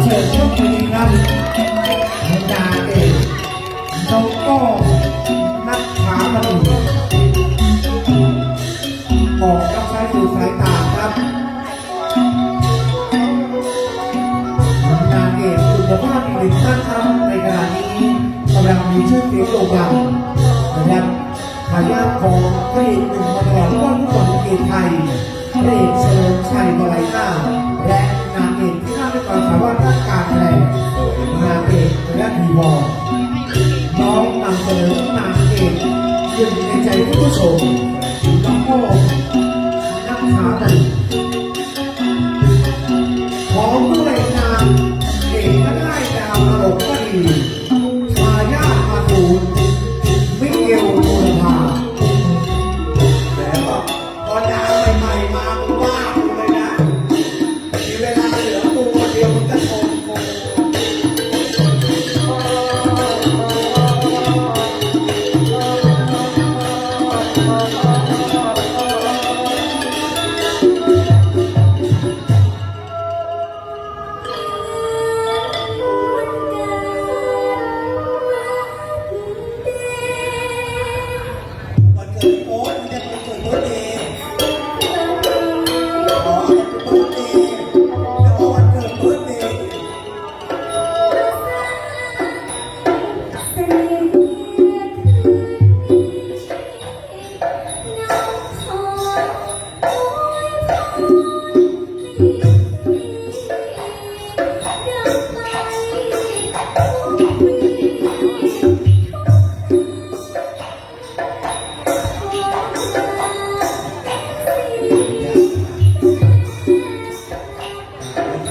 เชิญช่วงนี้ครับนาเอกน้องก็นักขามันออกรับใช้สู่สายตาครับนางเอกคุณภาพอีกหนึ่งท่านครับในขณะนี้กำลังมีชื่อเสียงโด่งดังนะครับทายาทของพระเอกหนุ่มมาตลอดว่าทุกคนเอกไทยพระเอกเฉลิมชัยมาลัยหน้าและนางเอกที่น่าด้วยความสามารถาการแสดงนาเอกและดีวอน้องนำเสนอนางเอกยึดในใจผู้ชม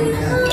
ล